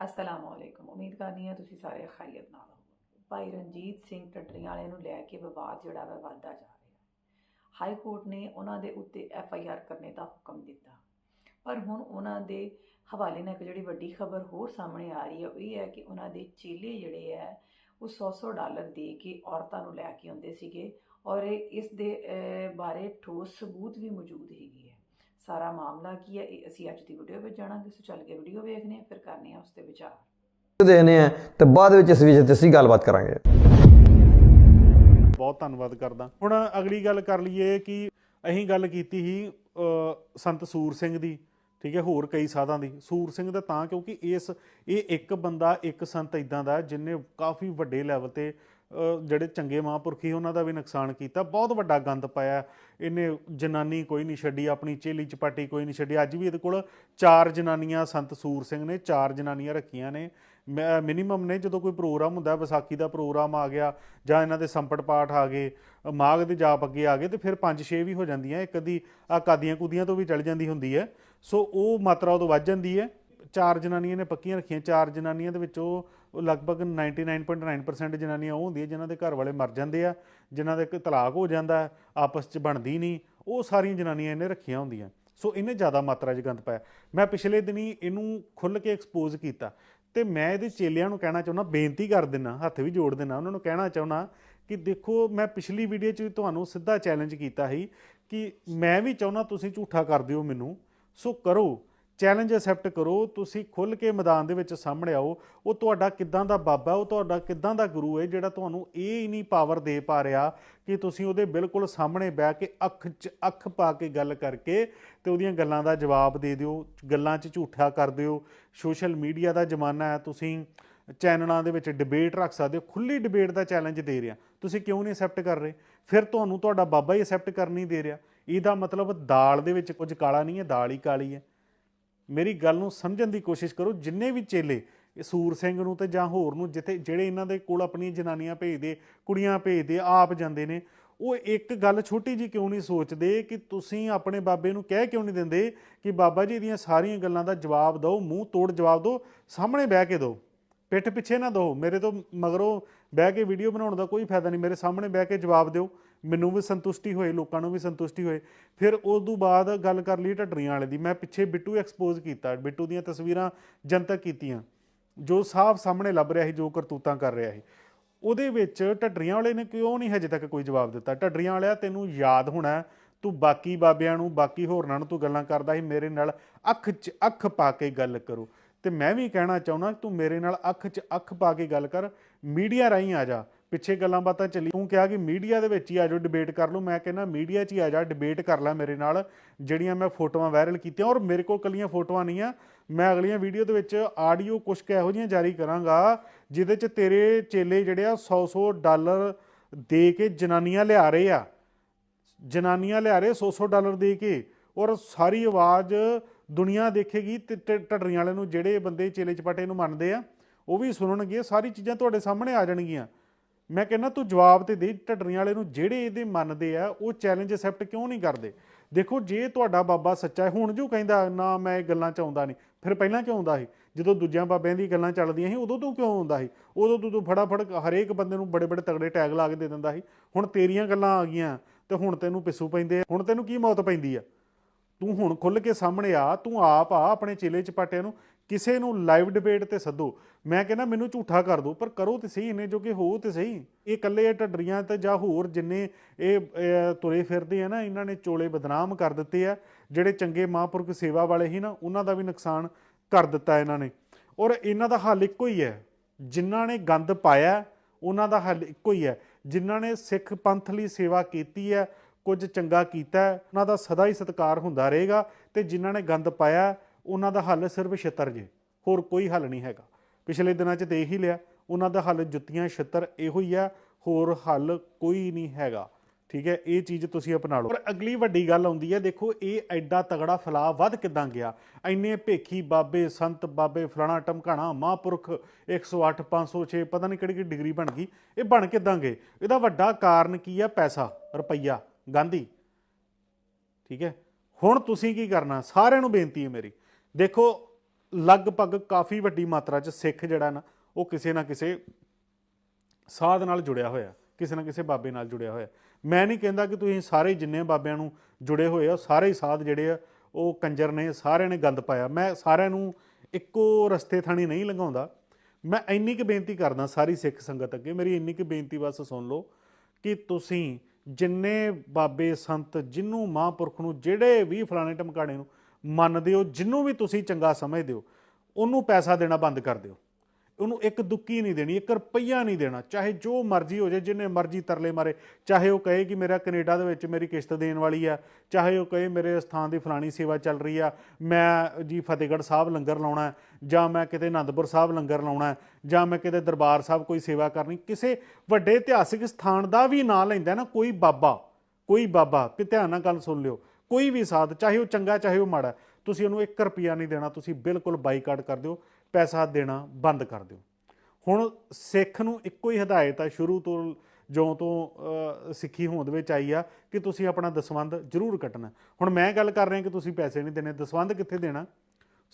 ਅਸਲਾਮ ਵਾਲੇਕੁਮ ਉਮੀਦ ਕਰਦੀ ਹਾਂ ਤੁਸੀਂ ਸਾਰੇ ਖੈਰੀਅਤ ਨਾਲ ਹੋ ਭਾਈ ਰਣਜੀਤ ਸਿੰਘ ਟੱਟਰੀਆਂ ਵਾਲਿਆਂ ਨੂੰ ਲੈ ਕੇ ਵਿਵਾਦ ਜਿਹੜਾ ਵਾ ਵੱਧਦਾ ਜਾ ਰਿਹਾ ਹੈ। ਹਾਈ ਕੋਰਟ ਨੇ ਉਹਨਾਂ ਦੇ ਉੱਤੇ ਐਫ ਆਈ ਆਰ ਕਰਨੇ ਦਾ ਹੁਕਮ ਦਿੱਤਾ। ਪਰ ਹੁਣ ਉਹਨਾਂ ਦੇ ਹਵਾਲੇ ਨਾਲ ਇੱਕ ਜਿਹੜੀ ਵੱਡੀ ਖਬਰ ਹੋਰ ਸਾਹਮਣੇ ਆ ਰਹੀ ਹੈ, ਉਹ ਇਹ ਹੈ ਕਿ ਉਹਨਾਂ ਦੇ ਚੇਲੇ ਜਿਹੜੇ ਹੈ, ਉਹ 100-100 ਡਾਲਰ ਦੇ ਕੇ ਔਰਤਾਂ ਨੂੰ ਲੈ ਕੇ ਆਉਂਦੇ ਸੀਗੇ ਔਰ ਇਸ ਦੇ ਬਾਰੇ ਠੋਸ ਸਬੂਤ ਵੀ ਮੌਜੂਦ ਹੈਗੀ। ਸਾਰਾ ਮਾਮਲਾ ਕੀ ਹੈ? ਇਹ ਅਸੀਂ ਅੱਜ ਦੀ ਵੀਡੀਓ ਵਿੱਚ ਜਾਣਾਂਗੇ। ਸੋ ਚੱਲ ਕੇ ਵੀਡੀਓ ਵੇਖਦੇ ਹਾਂ ਫਿਰ ਕਰਨੇ ਆ ਉਸ ਤੇ ਵਿਚਾਰ। ਦੇਣੇ ਆ ਤੇ ਬਾਅਦ ਵਿੱਚ ਇਸ ਵਿਸ਼ੇ ਤੇ ਅਸੀਂ ਗੱਲਬਾਤ ਕਰਾਂਗੇ। ਬਹੁਤ ਧੰਨਵਾਦ ਕਰਦਾ। ਹੁਣ ਅਗਲੀ ਗੱਲ ਕਰ ਲਈਏ ਕਿ ਅਸੀਂ ਗੱਲ ਕੀਤੀ ਸੀ ਸੰਤ ਸੂਰ ਸਿੰਘ ਦੀ ਠੀਕ ਹੈ ਹੋਰ ਕਈ ਸਾਧਾਂ ਦੀ। ਸੂਰ ਸਿੰਘ ਦਾ ਤਾਂ ਕਿਉਂਕਿ ਇਸ ਇਹ ਇੱਕ ਬੰਦਾ ਇੱਕ ਸੰਤ ਇਦਾਂ ਦਾ ਜਿਨੇ ਕਾਫੀ ਵੱਡੇ ਲੈਵਲ ਤੇ ਜਿਹੜੇ ਚੰਗੇ ਮਹਾਂਪੁਰਖੀ ਉਹਨਾਂ ਦਾ ਵੀ ਨੁਕਸਾਨ ਕੀਤਾ। ਬਹੁਤ ਵੱਡਾ ਗੰਦ ਪਾਇਆ। ਇਹਨੇ ਜਨਾਨੀ ਕੋਈ ਨਹੀਂ ਛੱਡੀ, ਆਪਣੀ ਚੇਲੀ ਚਪਾਟੀ ਕੋਈ ਨਹੀਂ ਛੱਡੀ। ਅੱਜ ਵੀ ਇਹਦੇ ਕੋਲ ਚਾਰ ਜਨਾਨੀਆਂ, ਸੰਤ ਸੂਰ ਸਿੰਘ ਨੇ ਚਾਰ ਜਨਾਨੀਆਂ ਰੱਖੀਆਂ ਨੇ। ਮਿਨੀਮਮ ਨੇ, ਜਦੋਂ ਕੋਈ ਪ੍ਰੋਗਰਾਮ ਹੁੰਦਾ, ਵਿਸਾਖੀ ਦਾ ਪ੍ਰੋਗਰਾਮ ਆ ਗਿਆ, ਜਾਂ ਇਹਨਾਂ ਦੇ ਸੰਪਟ ਪਾਠ ਆ ਗਏ, ਮਾਘ ਦੇ ਜਾਪ ਅੱਗੇ ਆ ਗਏ, ਤੇ ਫਿਰ 5-6 ਵੀ ਹੋ ਜਾਂਦੀਆਂ। ਇੱਕ ਅੱਧੀ ਆ ਕਾਦੀਆਂ ਕੁਦੀਆਂ ਤੋਂ ਵੀ ਚਲ ਜਾਂਦੀ ਹੁੰਦੀ ਹੈ। ਸੋ ਉਹ ਮਾਤਰਾ ਉਦੋਂ ਵੱਧ ਜਾਂਦੀ ਹੈ। ਚਾਰ ਜਨਾਨੀਆਂ ਨੇ ਪੱਕੀਆਂ ਰੱਖੀਆਂ, ਚਾਰ ਜਨਾਨੀਆਂ ਦੇ ਵਿੱਚੋਂ ਉਹ ਲਗਭਗ 99.9% ਜਨਾਨੀਆਂ ਉਹ ਹੁੰਦੀਆਂ ਜਿਨ੍ਹਾਂ ਦੇ ਘਰ ਵਾਲੇ ਮਰ ਜਾਂਦੇ ਆ, ਜਿਨ੍ਹਾਂ ਦੇ ਤਲਾਕ ਹੋ ਜਾਂਦਾ, ਆਪਸ 'ਚ ਬਣਦੀ ਨਹੀਂ, ਉਹ ਸਾਰੀਆਂ ਜਨਾਨੀਆਂ ਇਹਨੇ ਰੱਖੀਆਂ ਹੁੰਦੀਆਂ। ਸੋ ਇਹਨੇ ਜ਼ਿਆਦਾ ਮਾਤਰਾ 'ਚ ਗੰਦ ਪਾਇਆ। ਮੈਂ ਪਿਛਲੇ ਦਿਨੀ ਇਹਨੂੰ ਖੁੱਲ੍ਹ ਕੇ ਐਕਸਪੋਜ਼ ਕੀਤਾ ਤੇ ਮੈਂ ਇਹਦੇ ਚੇਲਿਆਂ ਨੂੰ ਕਹਿਣਾ ਚਾਹੁੰਦਾ, ਬੇਨਤੀ ਕਰ ਦਿੰਨਾ, ਹੱਥ ਵੀ ਜੋੜ ਦਿੰਨਾ, ਉਹਨਾਂ ਨੂੰ ਕਹਿਣਾ ਚਾਹੁੰਦਾ ਕਿ ਦੇਖੋ, ਮੈਂ ਪਿਛਲੀ ਵੀਡੀਓ 'ਚ ਤੁਹਾਨੂੰ ਸਿੱਧਾ ਚੈਲੰਜ ਕੀਤਾ ਸੀ ਕਿ ਮੈਂ ਵੀ ਚਾਹੁੰਦਾ ਤੁਸੀਂ ਝੂਠਾ ਕਰ ਦਿਓ ਮੈਨੂੰ, ਸੋ ਕਰੋ। ਚੈਲੰਜ ਅਸੈਪਟ ਕਰੋ, ਤੁਸੀਂ ਖੁੱਲ ਕੇ ਮੈਦਾਨ ਦੇ ਵਿੱਚ ਸਾਹਮਣੇ ਆਓ। ਉਹ ਤੁਹਾਡਾ ਕਿੱਦਾਂ ਦਾ ਬਾਬਾ ਉਹ ਤੁਹਾਡਾ ਕਿੱਦਾਂ ਦਾ ਗੁਰੂ ਹੈ, ਜਿਹੜਾ ਤੁਹਾਨੂੰ ਇਹ ਹੀ ਨਹੀਂ ਪਾਵਰ ਦੇ ਪਾ ਰਿਹਾ ਕਿ ਤੁਸੀਂ ਉਹਦੇ ਬਿਲਕੁਲ ਸਾਹਮਣੇ ਬਹਿ ਕੇ ਅੱਖ 'ਚ ਅੱਖ ਪਾ ਕੇ ਗੱਲ ਕਰਕੇ ਤੇ ਉਹਦੀਆਂ ਗੱਲਾਂ ਦਾ ਜਵਾਬ ਦੇ ਦਿਓ, ਗੱਲਾਂ 'ਚ ਝੂਠਾ ਕਰ ਦਿਓ। ਸੋਸ਼ਲ ਮੀਡੀਆ ਦਾ ਜ਼ਮਾਨਾ ਹੈ, ਤੁਸੀਂ ਚੈਨਲਾਂ ਦੇ ਵਿੱਚ ਡਿਬੇਟ ਰੱਖ ਸਕਦੇ ਹੋ ਖੁੱਲੀ ਡਿਬੇਟ ਦਾ ਚੈਲੰਜ ਦੇ ਰਿਹਾ। ਤੁਸੀਂ ਕਿਉਂ ਨਹੀਂ ਅਸੈਪਟ ਕਰ ਰਹੇ? ਫਿਰ ਤੁਹਾਨੂੰ ਤੁਹਾਡਾ ਬਾਬਾ ਹੀ ਅਸੈਪਟ ਕਰ ਨਹੀਂ ਦੇ ਰਿਹਾ। ਇਹਦਾ ਮਤਲਬ ਦਾਲ ਦੇ ਵਿੱਚ ਕੁਝ ਕਾਲਾ ਨਹੀਂ ਹੈ, ਦਾਲ ਹੀ ਕਾਲੀ ਹੈ। ਮੇਰੀ ਗੱਲ ਨੂੰ ਸਮਝਣ ਦੀ ਕੋਸ਼ਿਸ਼ ਕਰੋ, ਜਿੰਨੇ ਵੀ ਚੇਲੇ ਇਹ ਸੂਰ ਸਿੰਘ ਨੂੰ ਤੇ ਜਾਂ ਹੋਰ ਨੂੰ ਜਿੱਥੇ ਜਿਹੜੇ ਇਹਨਾਂ ਦੇ ਕੋਲ ਆਪਣੀਆਂ ਜਨਾਨੀਆਂ ਭੇਜਦੇ, ਕੁੜੀਆਂ ਭੇਜਦੇ, ਆਪ ਜਾਂਦੇ ਨੇ, ਉਹ ਇੱਕ ਗੱਲ ਛੋਟੀ ਜੀ ਕਿਉਂ ਨਹੀਂ ਸੋਚਦੇ ਕਿ ਤੁਸੀਂ ਆਪਣੇ ਬਾਬੇ ਨੂੰ ਕਹਿ ਕਿਉਂ ਨਹੀਂ ਦਿੰਦੇ ਕਿ ਬਾਬਾ ਜੀ ਦੀਆਂ ਸਾਰੀਆਂ ਗੱਲਾਂ ਦਾ ਜਵਾਬ ਦਿਓ, ਮੂੰਹ ਤੋੜ ਜਵਾਬ ਦਿਓ, ਸਾਹਮਣੇ ਬਹਿ ਕੇ ਦਿਓ। ਪਿੱਠ ਪਿੱਛੇ ਨਾ ਦਿਓ। ਮੇਰੇ ਤੋਂ ਮਗਰੋਂ ਬਹਿ ਕੇ ਵੀਡੀਓ ਬਣਾਉਣ ਦਾ ਕੋਈ ਫਾਇਦਾ ਨਹੀਂ। ਮੇਰੇ ਸਾਹਮਣੇ ਬਹਿ ਕੇ ਜਵਾਬ ਦਿਓ। ਮੈਨੂੰ ਵੀ ਸੰਤੁਸ਼ਟੀ ਹੋਏ ਲੋਕਾਂ ਨੂੰ ਵੀ ਸੰਤੁਸ਼ਟੀ ਹੋਏ ਫਿਰ ਉਸ ਤੋਂ ਬਾਅਦ ਗੱਲ ਕਰ ਲਈ ਢੱਡਰੀਆਂ ਵਾਲੇ ਦੀ। ਮੈਂ ਪਿੱਛੇ ਬਿੱਟੂ ਐਕਸਪੋਜ਼ ਕੀਤਾ। ਬਿੱਟੂ ਦੀਆਂ ਤਸਵੀਰਾਂ ਜਨਤਕ ਕੀਤੀਆਂ। ਜੋ ਸਾਫ਼ ਸਾਹਮਣੇ ਲੱਭ ਰਿਹਾ ਸੀ, ਜੋ ਕਰਤੂਤਾਂ ਕਰ ਰਿਹਾ ਸੀ। ਉਹਦੇ ਵਿੱਚ ਢੱਡਰੀਆਂ ਵਾਲੇ ਨੇ ਕਿਉਂ ਨਹੀਂ ਹਜੇ ਤੱਕ ਕੋਈ ਜਵਾਬ ਦਿੱਤਾ? ਢੱਡਰੀਆਂ ਵਾਲਿਆ, ਤੈਨੂੰ ਯਾਦ ਹੋਣਾ ਤੂੰ ਬਾਕੀ ਬਾਬਿਆਂ ਨੂੰ, ਬਾਕੀ ਹੋਰਨਾਂ ਨੂੰ ਤੂੰ ਗੱਲਾਂ ਕਰਦਾ ਸੀ, ਮੇਰੇ ਨਾਲ ਅੱਖ 'ਚ ਅੱਖ ਪਾ ਕੇ ਗੱਲ ਕਰੋ। ਤੇ ਮੈਂ ਵੀ ਕਹਿਣਾ ਚਾਹੁੰਦਾ, ਤੂੰ ਮੇਰੇ ਨਾਲ ਅੱਖ 'ਚ ਅੱਖ ਪਾ ਕੇ ਗੱਲ ਕਰ, ਮੀਡੀਆ ਰਾਹੀਂ ਆ ਜਾ। ਪਿੱਛੇ ਗੱਲਾਂ ਬਾਤਾਂ ਚੱਲੀ। ਤੂੰ ਕਿਹਾ ਕਿ ਮੀਡੀਆ ਦੇ ਵਿੱਚ ਹੀ ਆ ਜਾਓ ਡਿਬੇਟ ਕਰ ਲਓ। ਮੈਂ ਕਹਿੰਦਾ, ਮੀਡੀਆ 'ਚ ਹੀ ਆ ਜਾ ਡਿਬੇਟ ਕਰ ਲੈ ਮੇਰੇ ਨਾਲ, ਜਿਹੜੀਆਂ ਮੈਂ ਫੋਟੋਆਂ ਵਾਇਰਲ ਕੀਤੀਆਂ। ਔਰ ਮੇਰੇ ਕੋਲ ਕੱਲੀਆਂ ਫੋਟੋਆਂ ਨਹੀਂ ਆ। ਮੈਂ ਅਗਲੀਆਂ ਵੀਡੀਓ ਦੇ ਵਿੱਚ ਆਡੀਓ ਕੁਝ ਕੁ ਇਹੋ ਜਿਹੀਆਂ ਜਾਰੀ ਕਰਾਂਗਾ, ਜਿਹਦੇ 'ਚ ਤੇਰੇ ਚੇਲੇ ਜਿਹੜੇ ਆ 100-100 ਡਾਲਰ ਦੇ ਕੇ ਜਨਾਨੀਆਂ ਲਿਆ ਰਹੇ ਆ। ਜਨਾਨੀਆਂ ਲਿਆ ਰਹੇ 100-100 ਡਾਲਰ ਦੇ ਕੇ। ਔਰ ਸਾਰੀ ਆਵਾਜ਼ ਦੁਨੀਆ ਦੇਖੇਗੀ ਤੇ ਟ- ਢੱਡਰੀਆਂ ਨੂੰ, ਜਿਹੜੇ ਬੰਦੇ ਚੇਲੇ ਚਪਾਟੇ ਨੂੰ ਮੰਨਦੇ ਆ, ਉਹ ਵੀ ਸੁਣਨਗੇ। ਸਾਰੀ ਚੀਜ਼ਾਂ ਤੁਹਾਡੇ ਸਾਹਮਣੇ ਆ ਜਾਣਗੀਆਂ। ਮੈਂ ਕਹਿੰਦਾ ਤੂੰ ਜਵਾਬ ਤੇ ਦੇ, ਢੱਡਰੀਆਂ ਵਾਲੇ ਨੂੰ ਜਿਹੜੇ ਇਹਦੇ ਮੰਨਦੇ ਆ, ਉਹ ਚੈਲੰਜ ਅਸੈਪਟ ਕਿਉਂ ਨਹੀਂ ਕਰਦੇ? ਦੇਖੋ, ਜੇ ਤੁਹਾਡਾ ਬਾਬਾ ਸੱਚਾ ਹੈ, ਹੁਣ ਜੋ ਕਹਿੰਦਾ, ਨਾ, ਮੈਂ ਇਹ ਗੱਲਾਂ ਚ ਆਉਂਦਾ ਨਹੀਂ। ਫਿਰ ਪਹਿਲਾਂ ਕਿਉਂ ਆਉਂਦਾ ਸੀ? ਜਦੋਂ ਦੂਜਿਆਂ ਬਾਬਿਆਂ ਦੀ ਗੱਲਾਂ ਚੱਲਦੀਆਂ ਸੀ, ਉਦੋਂ ਤੂੰ ਕਿਉਂ ਆਉਂਦਾ ਸੀ? ਉਦੋਂ ਤੂੰ ਤੂੰ ਫਟਾਫਟ ਹਰੇਕ ਬੰਦੇ ਨੂੰ ਬੜੇ ਬੜੇ ਤਗੜੇ ਟੈਗ ਲਾ ਕੇ ਦੇ ਦਿੰਦਾ ਸੀ। ਹੁਣ ਤੇਰੀਆਂ ਗੱਲਾਂ ਆ ਗਈਆਂ, ਤੇ ਹੁਣ ਤੈਨੂੰ ਪਿੱਸੂ ਪੈਂਦੇ ਹੁਣ ਤੈਨੂੰ ਕੀ ਮੌਤ ਪੈਂਦੀ ਆ? ਤੂੰ ਹੁਣ ਖੁੱਲ ਕੇ ਸਾਹਮਣੇ ਆ, ਤੂੰ ਆਪ ਆ ਆਪਣੇ ਚੇਲੇ ਚਪਾਟਿਆਂ ਨੂੰ, ਕਿਸੇ ਨੂੰ ਲਾਈਵ ਡਿਬੇਟ ਤੇ ਸੱਦੋ। ਮੈਂ ਕਹਿੰਦਾ, ਮੈਨੂੰ ਝੂਠਾ ਕਰ ਦੋ, ਪਰ ਕਰੋ ਤੇ ਸਹੀ ਨੇ ਜੋ ਕਿ ਹੋ ਤੇ ਸਹੀ। ਇਹ ਇਕੱਲੇ ਢੱਡਰੀਆਂ ਤੇ ਜਾਂ ਹੋਰ ਜਿੰਨੇ ਇਹ ਤੁਰੇ ਫਿਰਦੇ ਆ ਨਾ, ਇਹਨਾਂ ਨੇ ਚੋਲੇ ਬਦਨਾਮ ਕਰ ਦਿੱਤੇ ਆ, ਜਿਹੜੇ ਚੰਗੇ ਮਹਾਂਪੁਰਖ ਸੇਵਾ ਵਾਲੇ ਹੀ ਨਾ, ਉਹਨਾਂ ਦਾ ਵੀ ਨੁਕਸਾਨ ਕਰ ਦਿੱਤਾ ਇਹਨਾਂ ਨੇ। ਔਰ ਇਹਨਾਂ ਦਾ ਹੱਲ ਇੱਕੋ ਹੀ ਹੈ। ਜਿਨ੍ਹਾਂ ਨੇ ਗੰਦ ਪਾਇਆ, ਉਹਨਾਂ ਦਾ ਹੱਲ ਇੱਕੋ ਹੀ ਹੈ। ਜਿਨ੍ਹਾਂ ਨੇ ਸਿੱਖ ਪੰਥ ਲਈ ਸੇਵਾ ਕੀਤੀ ਹੈ ਕੁਝ ਚੰਗਾ ਕੀਤਾ ਉਹਨਾਂ ਦਾ ਸਦਾ ਹੀ ਸਤਿਕਾਰ ਹੁੰਦਾ ਰਹੇਗਾ ਤੇ ਜਿਨ੍ਹਾਂ ਨੇ ਗੰਦ ਪਾਇਆ ਉਹਨਾਂ ਦਾ ਹੱਲ ਸਿਰਫ ਛਿੱਤਰ ਜੇ, ਹੋਰ ਕੋਈ ਹੱਲ ਨਹੀਂ ਹੈਗਾ। ਪਿਛਲੇ ਦਿਨਾਂ 'ਚ ਦੇਖ ਹੀ ਲਿਆ, ਉਹਨਾਂ ਦਾ ਹੱਲ ਜੁੱਤੀਆਂ ਛਿੱਤਰ ਇਹੋ ਹੀ ਆ ਹੋਰ ਹੱਲ ਕੋਈ ਨਹੀਂ ਹੈਗਾ। ਠੀਕ ਹੈ, ਇਹ ਚੀਜ਼ ਤੁਸੀਂ ਅਪਣਾ ਲਓ। ਪਰ ਅਗਲੀ ਵੱਡੀ ਗੱਲ ਆਉਂਦੀ ਹੈ, ਦੇਖੋ ਇਹ ਐਡਾ ਤਗੜਾ ਫਲਾ ਵੱਧ ਕਿਦਾਂ ਗਿਆ? ਇੰਨੇ ਭੇਖੀ ਬਾਬੇ, ਸੰਤ ਬਾਬੇ, ਫਲਾਣਾ ਟਮਕਾਣਾ ਮਹਾਂਪੁਰਖ 108 506 ਪਤਾ ਨਹੀਂ ਕਿਹੜੀ ਕਿਹੜੀ ਡਿਗਰੀ ਬਣ ਗਈ। ਇਹ ਬਣ ਕਿਦਾਂ ਗਏ? ਇਹਦਾ ਵੱਡਾ ਕਾਰਨ ਕੀ ਹੈ? ਪੈਸਾ, ਰੁਪਈਆ। ਗਾਂਧੀ। ਠੀਕ ਹੈ? ਹੁਣ ਤੁਸੀਂ ਕੀ ਕਰਨਾ? ਸਾਰਿਆਂ ਨੂੰ ਬੇਨਤੀ ਹੈ ਮੇਰੀ। ਦੇਖੋ, ਲਗਭਗ ਕਾਫੀ ਵੱਡੀ ਮਾਤਰਾ 'ਚ ਸਿੱਖ ਜਿਹੜਾ ਨਾ, ਉਹ ਕਿਸੇ ਨਾ ਕਿਸੇ ਸਾਧ ਨਾਲ ਜੁੜਿਆ ਹੋਇਆ। ਕਿਸੇ ਨਾ ਕਿਸੇ ਬਾਬੇ ਨਾਲ ਜੁੜਿਆ ਹੋਇਆ। ਮੈਂ ਨਹੀਂ ਕਹਿੰਦਾ ਕਿ ਤੁਸੀਂ ਸਾਰੇ ਜਿੰਨੇ ਬਾਬਿਆਂ ਨੂੰ ਜੁੜੇ ਹੋਏ ਆ ਸਾਰੇ ਸਾਧ ਜਿਹੜੇ ਆ, ਉਹ ਕੰਜਰ ਨੇ, ਸਾਰਿਆਂ ਨੇ ਗੰਦ ਪਾਇਆ। ਮੈਂ ਸਾਰਿਆਂ ਨੂੰ ਇੱਕੋ ਰਸਤੇ ਥਾਣੀ ਨਹੀਂ ਲੰਘਾਉਂਦਾ। ਮੈਂ ਇੰਨੀ ਕੁ ਬੇਨਤੀ ਕਰਦਾ ਸਾਰੀ ਸਿੱਖ ਸੰਗਤ ਅੱਗੇ। ਮੇਰੀ ਇੰਨੀ ਕੁ ਬੇਨਤੀ ਬਸ ਸੁਣ ਲਓ ਕਿ ਤੁਸੀਂ ਜਿੰਨੇ ਬਾਬੇ ਸੰਤ ਜਿੰਨੂੰ ਮਹਾਂਪੁਰਖ ਨੂੰ, ਜਿਹੜੇ ਵੀ ਫਲਾਣੇ ਟਮਕਾਣੇ ਨੂੰ ਮੰਨਦੇ ਹੋ, ਜਿੰਨੂੰ ਵੀ ਤੁਸੀਂ ਚੰਗਾ ਸਮਝਦੇ ਹੋ, ਉਹਨੂੰ ਪੈਸਾ ਦੇਣਾ ਬੰਦ ਕਰ ਦਿਓ। ਉਹਨੂੰ ਇੱਕ ਦੁੱਕੀ ਨਹੀਂ ਦੇਣੀ, ਇੱਕ ਰੁਪਈਆ ਨਹੀਂ ਦੇਣਾ। ਚਾਹੇ ਜੋ ਮਰਜ਼ੀ ਹੋ ਜਾਏ, ਜਿੰਨੇ ਮਰਜ਼ੀ ਤਰਲੇ ਮਾਰੇ। ਚਾਹੇ ਉਹ ਕਹੇ ਕਿ ਮੇਰਾ ਕੈਨੇਡਾ ਦੇ ਵਿੱਚ ਮੇਰੀ ਕਿਸ਼ਤ ਦੇਣ ਵਾਲੀ ਆ। ਚਾਹੇ ਉਹ ਕਹੇ ਮੇਰੇ ਸਥਾਨ ਦੀ ਫਲਾਣੀ ਸੇਵਾ ਚੱਲ ਰਹੀ ਆ। ਮੈਂ ਜੀ ਫਤਿਹਗੜ੍ਹ ਸਾਹਿਬ ਲੰਗਰ ਲਾਉਣਾ ਜਾਂ ਮੈਂ ਕਿਤੇ ਆਨੰਦਪੁਰ ਸਾਹਿਬ ਲੰਗਰ ਲਾਉਣਾ ਜਾਂ ਮੈਂ ਕਿਤੇ ਦਰਬਾਰ ਸਾਹਿਬ ਕੋਈ ਸੇਵਾ ਕਰਨੀ, ਕਿਸੇ ਵੱਡੇ ਇਤਿਹਾਸਿਕ ਸਥਾਨ ਦਾ ਵੀ ਨਾਂ ਲੈਂਦਾ ਨਾ, ਕੋਈ ਬਾਬਾ ਕੋਈ ਬਾਬਾ, ਕਿ ਧਿਆਨ ਨਾਲ ਗੱਲ ਸੁਣ ਲਿਓ। ਕੋਈ ਵੀ ਸਾਧ, ਚਾਹੇ ਉਹ ਚੰਗਾ, ਚਾਹੇ ਉਹ ਮਾੜਾ। ਤੁਸੀਂ ਉਹਨੂੰ 1 ਰੁਪਿਆ ਨਹੀਂ ਦੇਣਾ, ਤੁਸੀਂ ਬਿਲਕੁਲ ਬਾਈਕਾਟ ਕਰ ਦਿਓ, ਪੈਸਾ ਦੇਣਾ ਬੰਦ ਕਰ ਦਿਓ। ਹੁਣ ਸਿੱਖ ਨੂੰ ਇੱਕੋ ਹੀ ਹਦਾਇਤ ਆ, ਸ਼ੁਰੂ ਤੋਂ ਜਿਉਂ ਤੋਂ ਸਿੱਖੀ ਹੋਂਦ ਵਿੱਚ ਆਈ ਆ ਕਿ ਤੁਸੀਂ ਆਪਣਾ ਦਸਵੰਧ ਜ਼ਰੂਰ ਕੱਟਣਾ। ਹੁਣ ਮੈਂ ਗੱਲ ਕਰ ਰਿਹਾ ਕਿ ਤੁਸੀਂ ਪੈਸੇ ਨਹੀਂ ਦੇਣੇ, ਦਸਵੰਧ ਕਿੱਥੇ ਦੇਣਾ?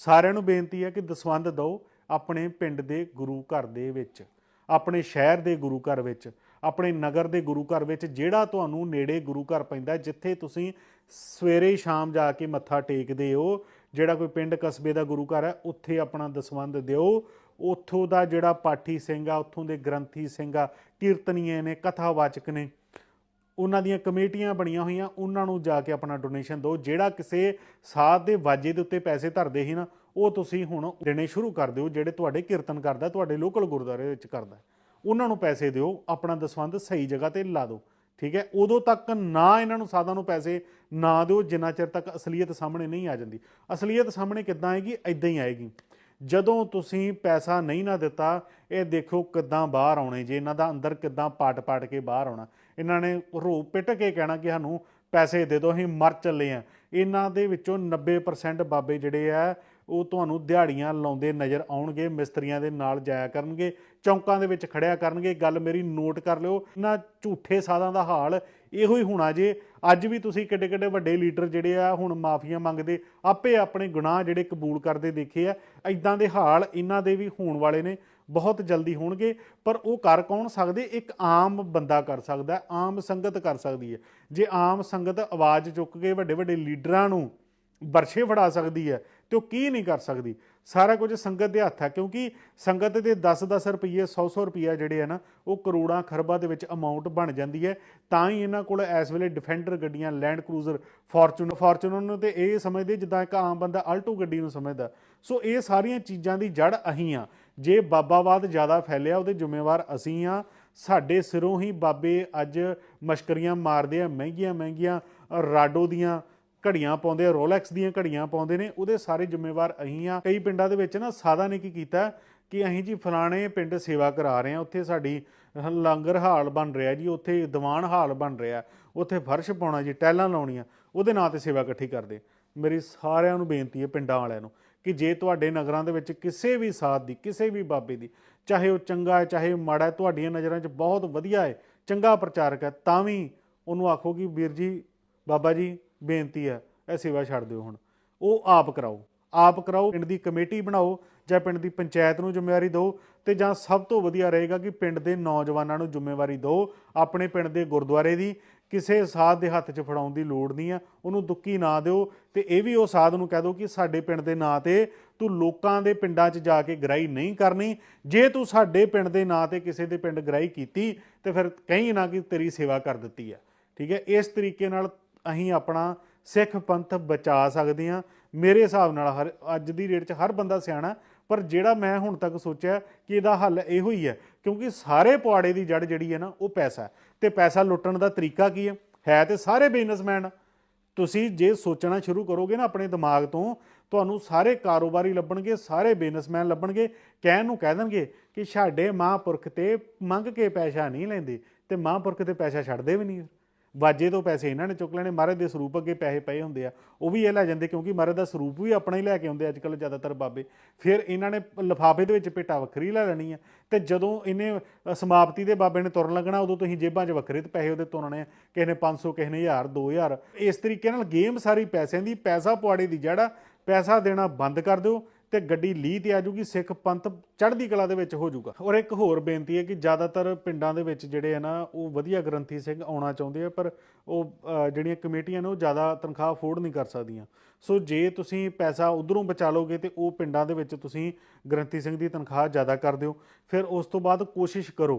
ਸਾਰਿਆਂ ਨੂੰ ਬੇਨਤੀ ਹੈ ਕਿ ਦਸਵੰਧ ਦਿਓ ਆਪਣੇ ਪਿੰਡ ਦੇ ਗੁਰੂ ਘਰ ਦੇ ਵਿੱਚ, ਆਪਣੇ ਸ਼ਹਿਰ ਦੇ ਗੁਰੂ ਘਰ ਵਿੱਚ। ਆਪਣੇ ਨਗਰ ਦੇ ਗੁਰੂ ਘਰ ਵਿੱਚ, ਜਿਹੜਾ ਤੁਹਾਨੂੰ ਨੇੜੇ ਗੁਰੂ ਘਰ ਪੈਂਦਾ ਜਿੱਥੇ ਤੁਸੀਂ ਸਵੇਰੇ ਸ਼ਾਮ ਜਾ ਕੇ ਮੱਥਾ ਟੇਕਦੇ ਹੋ, ਜਿਹੜਾ ਕੋਈ ਪਿੰਡ ਕਸਬੇ ਦਾ ਗੁਰੂ ਘਰ ਹੈ, ਉੱਥੇ ਆਪਣਾ ਦਸਵੰਧ ਦਿਓ। ਉੱਥੋਂ ਦਾ ਜਿਹੜਾ ਪਾਠੀ ਸਿੰਘ ਆ, ਉੱਥੋਂ ਦੇ ਗ੍ਰੰਥੀ ਸਿੰਘ ਆ, ਕੀਰਤਨੀਏ ਨੇ, ਕਥਾਵਾਚਕ ਨੇ, ਉਹਨਾਂ ਦੀਆਂ ਕਮੇਟੀਆਂ ਬਣੀਆਂ ਹੋਈਆਂ, ਉਹਨਾਂ ਨੂੰ ਜਾ ਕੇ ਆਪਣਾ ਡੋਨੇਸ਼ਨ ਦਿਓ। ਜਿਹੜਾ ਕਿਸੇ ਸਾਧ ਦੇ ਵਾਜੇ ਦੇ ਉੱਤੇ ਪੈਸੇ ਧਰਦੇ ਸੀ ਨਾ, ਉਹ ਤੁਸੀਂ ਹੁਣ ਦੇਣੇ ਸ਼ੁਰੂ ਕਰ ਦਿਓ, ਜਿਹੜੇ ਤੁਹਾਡੇ ਕੀਰਤਨ ਕਰਦਾ, ਤੁਹਾਡੇ ਲੋਕਲ ਗੁਰਦੁਆਰੇ ਵਿੱਚ ਕਰਦਾ। ਉਹਨਾਂ ਨੂੰ ਪੈਸੇ ਦਿਓ, ਆਪਣਾ ਦਸਵੰਧ ਸਹੀ ਜਗ੍ਹਾ ਤੇ ਲਾ ਦਿਓ। ਠੀਕ ਹੈ? ਉਦੋਂ ਤੱਕ ਨਾ ਇਹਨਾਂ ਨੂੰ ਸਾਧਾਂ ਨੂੰ ਪੈਸੇ ਨਾ ਦਿਓ, ਜਿੰਨਾ ਚਿਰ ਤੱਕ ਅਸਲੀਅਤ ਸਾਹਮਣੇ ਨਹੀਂ ਆ ਜਾਂਦੀ। ਅਸਲੀਅਤ ਸਾਹਮਣੇ ਕਿੱਦਾਂ ਆਏਗੀ? ਇਦਾਂ ਹੀ ਆਏਗੀ। ਜਦੋਂ ਤੁਸੀਂ ਪੈਸਾ ਨਹੀਂ ਨਾ ਦਿੱਤਾ, ਇਹ ਦੇਖੋ ਕਿੱਦਾਂ ਬਾਹਰ ਆਉਣੇ। ਜੇ ਇਹਨਾਂ ਦਾ ਅੰਦਰ ਕਿੱਦਾਂ ਪਾਟ-ਪਾਟ ਕੇ ਬਾਹਰ ਆਉਣਾ। ਇਹਨਾਂ ਨੇ ਰੋ ਪਿੱਟ ਕੇ ਕਹਿਣਾ ਕਿ ਸਾਨੂੰ ਪੈਸੇ ਦੇ ਦਿਓ, ਅਸੀਂ ਮਰ ਚੱਲੇ ਆ ਇਹਨਾਂ ਦੇ ਵਿੱਚੋਂ 90% ਬਾਬੇ ਜਿਹੜੇ ਆ ਉਹ ਤੁਹਾਨੂੰ ਦਿਹਾੜੀਆਂ ਲਾਉਂਦੇ ਨਜ਼ਰ ਆਉਣਗੇ, ਮਿਸਤਰੀਆਂ ਦੇ ਨਾਲ ਜਾਇਆ ਕਰਨਗੇ, ਚੌਂਕਾਂ ਦੇ ਵਿੱਚ ਖੜਿਆ ਕਰਨਗੇ, ਗੱਲ ਮੇਰੀ ਨੋਟ ਕਰ ਲਿਓ। ਇਹਨਾਂ ਝੂਠੇ ਸਾਧਾਂ ਦਾ ਹਾਲ ਇਹੋ ਹੀ ਹੋਣਾ ਜੇ। ਅੱਜ ਵੀ ਤੁਸੀਂ ਕਿੱਡੇ ਕਿੱਡੇ ਵੱਡੇ ਲੀਡਰ ਜਿਹੜੇ ਆ, ਹੁਣ ਮਾਫੀਆਂ ਮੰਗਦੇ, ਆਪੇ ਆਪਣੇ ਗੁਨਾਹ ਜਿਹੜੇ ਕਬੂਲ ਕਰਦੇ ਦੇਖੇ ਆ। ਐਦਾਂ ਦੇ ਹਾਲ ਇਹਨਾਂ ਦੇ ਵੀ ਹੋਣ ਵਾਲੇ ਨੇ, ਬਹੁਤ ਜਲਦੀ ਹੋਣਗੇ। ਪਰ ਉਹ ਕਰ ਕੌਣ ਸਕਦੇ? ਇੱਕ ਆਮ ਬੰਦਾ ਕਰ ਸਕਦਾ, ਆਮ ਸੰਗਤ ਕਰ ਸਕਦੀ ਹੈ। ਜੇ ਆਮ ਸੰਗਤ ਆਵਾਜ਼ ਚੁੱਕ ਕੇ ਵੱਡੇ ਵੱਡੇ ਲੀਡਰਾਂ ਨੂੰ ਬਰਸ਼ੇ ਫੜਾ ਸਕਦੀ ਹੈ ਤੇ ਉਹ ਕੀ ਨਹੀਂ ਕਰ ਸਕਦੀ? ਸਾਰਾ ਕੁਝ ਸੰਗਤ ਦੇ ਹੱਥ ਹੈ ਕਿਉਂਕਿ ਸੰਗਤ ਦੇ 10-10 ਰੁਪਏ 100-100 ਰੁਪਏ ਜਿਹੜੇ ਆ ਨਾ, ਉਹ ਕਰੋੜਾਂ ਖਰਬਾਂ ਦੇ ਵਿੱਚ ਅਮਾਉਂਟ ਬਣ ਜਾਂਦੀ ਹੈ। ਤਾਂ ਹੀ ਇਹਨਾਂ ਕੋਲ ਇਸ ਵੇਲੇ ਡਿਫੈਂਡਰ ਗੱਡੀਆਂ ਲੈਂਡ ਕਰੂਜ਼ਰ ਫੋਰਚੂਨਰ ਫੋਰਚੂਨਰ ਨੂੰ ਤੇ ਇਹ ਸਮਝਦੇ, ਜਿੱਦਾਂ ਇੱਕ ਆਮ ਬੰਦਾ ਆਲਟੋ ਗੱਡੀ ਨੂੰ ਸਮਝਦਾ। ਸੋ ਇਹ ਸਾਰੀਆਂ ਚੀਜ਼ਾਂ ਦੀ ਜੜ ਅਹੀਂ ਆ। ਜੇ ਬਾਬਾਵਾਦ ਜ਼ਿਆਦਾ ਫੈਲਿਆ, ਉਹਦੇ ਜ਼ਿੰਮੇਵਾਰ ਅਸੀਂ ਆ। ਸਾਡੇ ਸਿਰੋਂ ਹੀ ਬਾਬੇ ਅੱਜ ਮਸ਼ਕਰੀਆਂ ਮਾਰਦੇ ਆ ਮਹਿੰਗੀਆਂ ਮਹਿੰਗੀਆਂ ਰਾਡੋ ਦੀਆਂ ਘੜੀਆਂ ਪਾਉਂਦੇ ਆ ਰੋਲੈਕਸ ਦੀਆਂ ਘੜੀਆਂ ਪਾਉਂਦੇ ਨੇ, ਉਹਦੇ ਸਾਰੇ ਜ਼ਿੰਮੇਵਾਰ ਅਸੀਂ ਆ। ਕਈ ਪਿੰਡਾਂ ਦੇ ਵਿੱਚ ਨਾ ਸਾਦਾ ਨੇ ਕੀ ਕੀਤਾ ਕਿ ਅਸੀਂ ਜੀ ਫਲਾਣੇ ਪਿੰਡ ਸੇਵਾ ਕਰਾ ਰਹੇ ਆ ਉੱਥੇ ਸਾਡੀ ਲੰਗਰ ਹਾਲ ਬਣ ਰਿਹਾ ਜੀ, ਉੱਥੇ ਦੀਵਾਨ ਹਾਲ ਬਣ ਰਿਹਾ, ਉੱਥੇ ਫਰਸ਼ ਪਾਉਣਾ ਜੀ ਟੈਲਾਂ ਲਾਉਣੀਆਂ, ਉਹਦੇ ਨਾਂ ਤੇ ਸੇਵਾ ਇਕੱਠੀ ਕਰਦੇ। ਮੇਰੀ ਸਾਰਿਆਂ ਨੂੰ ਬੇਨਤੀ ਹੈ ਪਿੰਡਾਂ ਵਾਲਿਆਂ ਨੂੰ ਕਿ ਜੇ ਤੁਹਾਡੇ ਨਗਰਾਂ ਦੇ ਵਿੱਚ ਕਿਸੇ ਵੀ ਸਾਧ ਦੀ, ਕਿਸੇ ਵੀ ਬਾਬੇ ਦੀ, ਚਾਹੇ ਉਹ ਚੰਗਾ ਹੈ, ਚਾਹੇ ਮਾੜਾ ਹੈ, ਤੁਹਾਡੀਆਂ ਨਜ਼ਰਾਂ 'ਚ ਬਹੁਤ ਵਧੀਆ ਹੈ, ਚੰਗਾ ਪ੍ਰਚਾਰਕ ਹੈ, ਤਾਂ ਵੀ ਉਹਨੂੰ ਆਖੋ ਕਿ ਵੀਰ ਜੀ, ਬਾਬਾ ਜੀ ਬੇਨਤੀ ਹੈ, ਇਹ ਸੇਵਾ ਛੱਡ ਦਿਓ ਹੁਣ। ਉਹ ਆਪ ਕਰਾਓ। ਆਪ ਕਰਾਓ, ਪਿੰਡ ਦੀ ਕਮੇਟੀ ਬਣਾਓ ਜਾਂ ਪਿੰਡ ਦੀ ਪੰਚਾਇਤ ਨੂੰ ਜ਼ਿੰਮੇਵਾਰੀ ਦਿਓ ਤੇ ਜਾਂ ਸਭ ਤੋਂ ਵਧੀਆ ਰਹੇਗਾ ਕਿ ਪਿੰਡ ਦੇ ਨੌਜਵਾਨਾਂ ਨੂੰ ਜ਼ਿੰਮੇਵਾਰੀ ਦਿਓ, ਆਪਣੇ ਪਿੰਡ ਦੇ ਗੁਰਦੁਆਰੇ ਦੀ। ਕਿਸੇ ਸਾਧ ਦੇ ਹੱਥ 'ਚ ਫੜਾਉਣ ਦੀ ਲੋੜ ਨਹੀਂ ਆ ਉਹਨੂੰ ਦੁੱਕੀ ਨਾ ਦਿਓ ਤੇ ਇਹ ਵੀ ਉਹ ਸਾਧ ਨੂੰ ਕਹਿ ਦਿਓ ਕਿ ਸਾਡੇ ਪਿੰਡ ਦੇ ਨਾਂ ਤੇ ਤੂੰ ਲੋਕਾਂ ਦੇ ਪਿੰਡਾਂ 'ਚ ਜਾ ਕੇ ਗ੍ਰਾਈ ਨਹੀਂ ਕਰਨੀ। ਜੇ ਤੂੰ ਸਾਡੇ ਪਿੰਡ ਦੇ ਨਾਂ ਤੇ ਕਿਸੇ ਦੇ ਪਿੰਡ ਗ੍ਰਾਈ ਕੀਤੀ, ਤੇ ਫਿਰ ਕਹੀਂ ਨਾ ਕਿ ਤੇਰੀ ਸੇਵਾ ਕਰ ਦਿੱਤੀ ਆ ਠੀਕ ਹੈ, ਇਸ ਤਰੀਕੇ ਨਾਲ ਅਸੀਂ ਆਪਣਾ ਸਿੱਖ ਪੰਥ ਬਚਾ ਸਕਦੇ ਹਾਂ। ਮੇਰੇ ਹਿਸਾਬ ਨਾਲ ਹਰ, ਅੱਜ ਦੀ ਡੇਟ 'ਚ ਹਰ ਬੰਦਾ ਸਿਆਣਾ ਪਰ ਜਿਹੜਾ ਮੈਂ ਹੁਣ ਤੱਕ ਸੋਚਿਆ ਕਿ ਇਹਦਾ ਹੱਲ ਇਹੋ ਹੀ ਹੈ, ਕਿਉਂਕਿ ਸਾਰੇ ਪੁਆੜੇ ਦੀ ਜੜ ਜਿਹੜੀ ਹੈ ਨਾ, ਉਹ ਪੈਸਾ ਹੈ। ਤੇ ਪੈਸਾ ਲੁੱਟਣ ਦਾ ਤਰੀਕਾ ਕੀ ਹੈ? ਹੈ ਤੇ ਸਾਰੇ ਬਿਜ਼ਨਸਮੈਨ ਤੁਸੀਂ ਜੇ ਸੋਚਣਾ ਸ਼ੁਰੂ ਕਰੋਗੇ ਨਾ ਆਪਣੇ ਦਿਮਾਗ ਤੋਂ, ਤੁਹਾਨੂੰ ਸਾਰੇ ਕਾਰੋਬਾਰੀ ਲੱਭਣਗੇ, ਸਾਰੇ ਬਿਜ਼ਨਸਮੈਨ ਲੱਭਣਗੇ। ਕਹਿਣ ਨੂੰ ਕਹਿ ਦੇਣਗੇ ਕਿ ਸਾਡੇ ਮਹਾਂਪੁਰਖ ਤੇ ਮੰਗ ਕੇ ਪੈਸਾ ਨਹੀਂ ਲੈਂਦੇ, ਤੇ ਮਹਾਂਪੁਰਖ ਤੇ ਪੈਸਾ ਛੱਡਦੇ ਵੀ ਨਹੀਂ। ਵਾਜੇ ਤੋਂ ਪੈਸੇ ਇਹਨਾਂ ਨੇ ਚੁੱਕ ਲੈਣੇ, ਮਹਾਰਾਜ ਦੇ ਸਰੂਪ ਅੱਗੇ ਪੈਸੇ ਪਏ ਹੁੰਦੇ ਆ, ਉਹ ਵੀ ਇਹ ਲੈ ਜਾਂਦੇ ਕਿਉਂਕਿ ਮਹਾਰਾਜ ਦਾ ਸਰੂਪ ਵੀ ਆਪਣਾ ਹੀ ਲੈ ਕੇ ਆਉਂਦੇ ਅੱਜ ਕੱਲ ਜ਼ਿਆਦਾਤਰ ਬਾਬੇ। ਫਿਰ ਇਹਨਾਂ ਨੇ ਲਿਫਾਫੇ ਦੇ ਵਿੱਚ ਪੇਟਾ ਵੱਖਰੀ ਲੈ ਲੈਣੀ ਆ ਤੇ ਜਦੋਂ ਇਹਨੇ ਸਮਾਪਤੀ ਦੇ ਬਾਬੇ ਨੇ ਤੁਰਨ ਲੱਗਣਾ, ਉਦੋਂ ਤੁਸੀਂ ਜੇਬਾਂ 'ਚ ਵੱਖਰੇ ਤੇ ਪੈਸੇ ਉਹਦੇ ਤੁਰਨੇ ਆ, ਕਿਸੇ ਨੇ 500 ਕਿਸੇ ਨੇ 1000 2000 ਇਸ ਤਰੀਕੇ ਨਾਲ ਗੇਮ ਸਾਰੀ ਪੈਸਿਆਂ ਦੀ, ਪੈਸਾ ਪੁਆੜੇ ਦੀ ਜੜਾ ਪੈਸਾ ਦੇਣਾ ਬੰਦ ਕਰ ਦਿਓ ਤੇ ਗੱਡੀ ਲੀਹ ਤੇ ਆ ਜੂਗੀ, ਸਿੱਖ ਪੰਥ ਚੜ੍ਹਦੀ ਕਲਾ ਦੇ ਵਿੱਚ ਹੋ ਜੂਗਾ। ਔਰ ਇੱਕ ਹੋਰ ਬੇਨਤੀ ਹੈ ਕਿ ਜ਼ਿਆਦਾਤਰ ਪਿੰਡਾਂ ਦੇ ਵਿੱਚ ਜਿਹੜੇ ਆ ਨਾ, ਉਹ ਵਧੀਆ ਗ੍ਰੰਥੀ ਸਿੰਘ ਆਉਣਾ ਚਾਹੁੰਦੇ ਆ, ਪਰ ਉਹ ਜਿਹੜੀਆਂ ਕਮੇਟੀਆਂ ਨੇ, ਉਹ ਜ਼ਿਆਦਾ ਤਨਖਾਹ ਅਫੋਰਡ ਨਹੀਂ ਕਰ ਸਕਦੀਆਂ। ਸੋ ਜੇ ਤੁਸੀਂ ਪੈਸਾ ਉਧਰੋਂ ਬਚਾ ਲੋਗੇ ਤੇ ਉਹ ਪਿੰਡਾਂ ਦੇ ਵਿੱਚ ਤੁਸੀਂ ਗ੍ਰੰਥੀ ਸਿੰਘ ਦੀ ਤਨਖਾਹ ਜ਼ਿਆਦਾ ਕਰ ਦਿਓ। ਫਿਰ ਉਸ ਤੋਂ ਬਾਅਦ ਕੋਸ਼ਿਸ਼ ਕਰੋ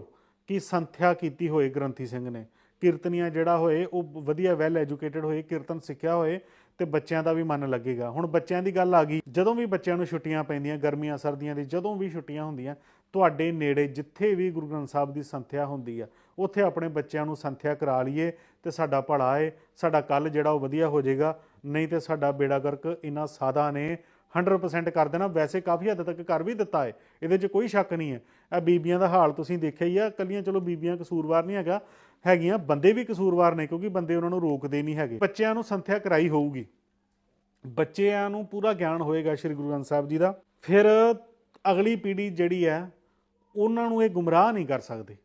ਕਿ ਸੰਥਿਆ ਕੀਤੀ ਹੋਏ ਗ੍ਰੰਥੀ ਸਿੰਘ ਨੇ। ਕੀਰਤਨੀਆਂ ਜਿਹੜਾ ਹੋਏ, ਉਹ ਵਧੀਆ ਵੈਲ ਐਜੂਕੇਟਡ ਹੋਏ, ਕੀਰਤਨ ਸਿੱਖਿਆ ਹੋਏ ਤੇ ਬੱਚਿਆਂ ਦਾ ਵੀ ਮਨ ਲੱਗੇਗਾ। ਹੁਣ ਬੱਚਿਆਂ ਦੀ ਗੱਲ ਆ ਗਈ, ਜਦੋਂ ਵੀ ਬੱਚਿਆਂ ਨੂੰ ਛੁੱਟੀਆਂ ਪੈਂਦੀਆਂ, ਗਰਮੀਆਂ, ਸਰਦੀਆਂ ਦੀ ਜਦੋਂ ਵੀ ਛੁੱਟੀਆਂ ਹੁੰਦੀਆਂ, ਤੁਹਾਡੇ ਨੇੜੇ ਜਿੱਥੇ ਵੀ ਗੁਰੂ ਗ੍ਰੰਥ ਸਾਹਿਬ ਦੀ ਸੰਥਿਆ ਹੁੰਦੀ ਆ, ਉੱਥੇ ਆਪਣੇ ਬੱਚਿਆਂ ਨੂੰ ਸੰਥਿਆ ਕਰਾ ਲਈਏ ਤੇ ਸਾਡਾ ਭਲਾ ਏ, ਸਾਡਾ ਕੱਲ ਜਿਹੜਾ ਉਹ ਵਧੀਆ ਹੋ ਜਾਏਗਾ, ਨਹੀਂ ਤੇ ਸਾਡਾ ਬੇੜਾ ਗਰਕ ਇਹਨਾਂ ਸਾਦਾ ਨੇ 100% ਕਰ ਦੇਣਾ। ਵੈਸੇ ਕਾਫੀ ਹੱਦ ਤੱਕ ਕਰ ਵੀ ਦਿੱਤਾ ਏ, ਇਹਦੇ 'ਚ ਕੋਈ ਸ਼ੱਕ ਨਹੀਂ ਹੈ ਇਹ ਬੀਬੀਆਂ ਦਾ ਹਾਲ ਤੁਸੀਂ ਦੇਖਿਆ ਹੀ ਆ ਕੱਲੀਆਂ ਚਲੋ ਬੀਬੀਆਂ ਕਸੂਰਵਾਰ ਨਹੀਂ ਹੈਗਾ ਹੈਗੀਆਂ, ਬੰਦੇ ਵੀ ਕਸੂਰਵਾਰ ਨੇ ਕਿਉਂਕਿ ਬੰਦੇ ਉਹਨਾਂ ਨੂੰ ਰੋਕਦੇ ਨਹੀਂ ਹੈਗੇ। ਬੱਚਿਆਂ ਨੂੰ ਸੰਥਿਆ ਕਰਾਈ ਹੋਊਗੀ। ਬੱਚਿਆਂ ਨੂੰ ਪੂਰਾ ਗਿਆਨ ਹੋਏਗਾ ਸ੍ਰੀ ਗੁਰੂ ਗ੍ਰੰਥ ਸਾਹਿਬ ਜੀ ਦਾ। ਫਿਰ ਅਗਲੀ ਪੀੜ੍ਹੀ ਜਿਹੜੀ ਹੈ, ਉਹਨਾਂ ਨੂੰ ਇਹ ਗੁੰਮਰਾਹ ਨਹੀਂ ਕਰ ਸਕਦੇ।